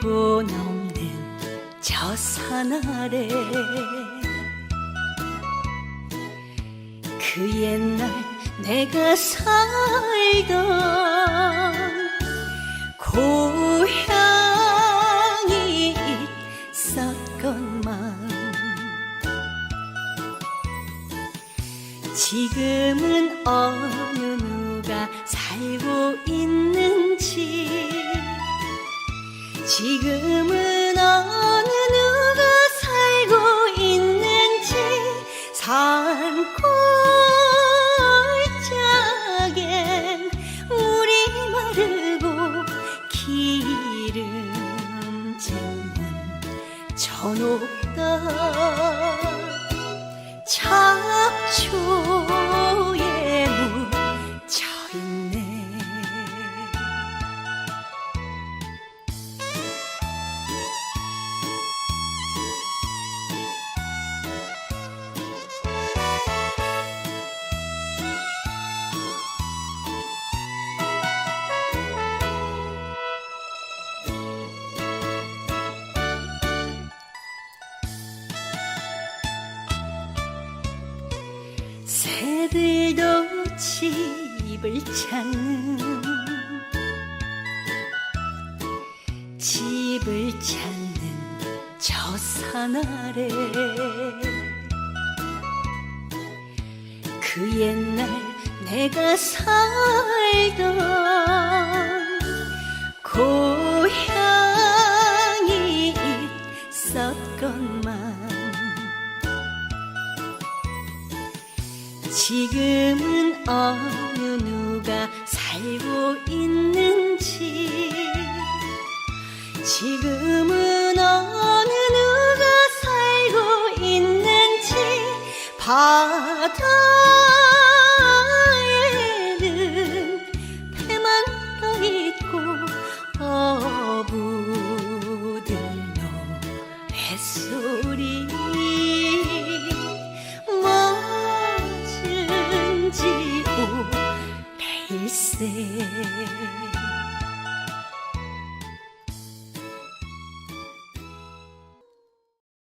물고 넘는 저 산 아래. 그 옛날 내가 살던 고향이 있었건만 지금은 어느 누가 살고 있는지 지금은 어느 누가 살고 있는지 산골짜기엔 물이 마르고 기름진 문 저높다 집을 찾는 집을 찾는 저 산 아래 그 옛날 내가 살던 고향이 있었건만 지금은 어느 누가 살고 있는지. 지금은 어느 누가 살고 있는지 바다에는 배만 떠 있고 어부들 노랫소리 只有离散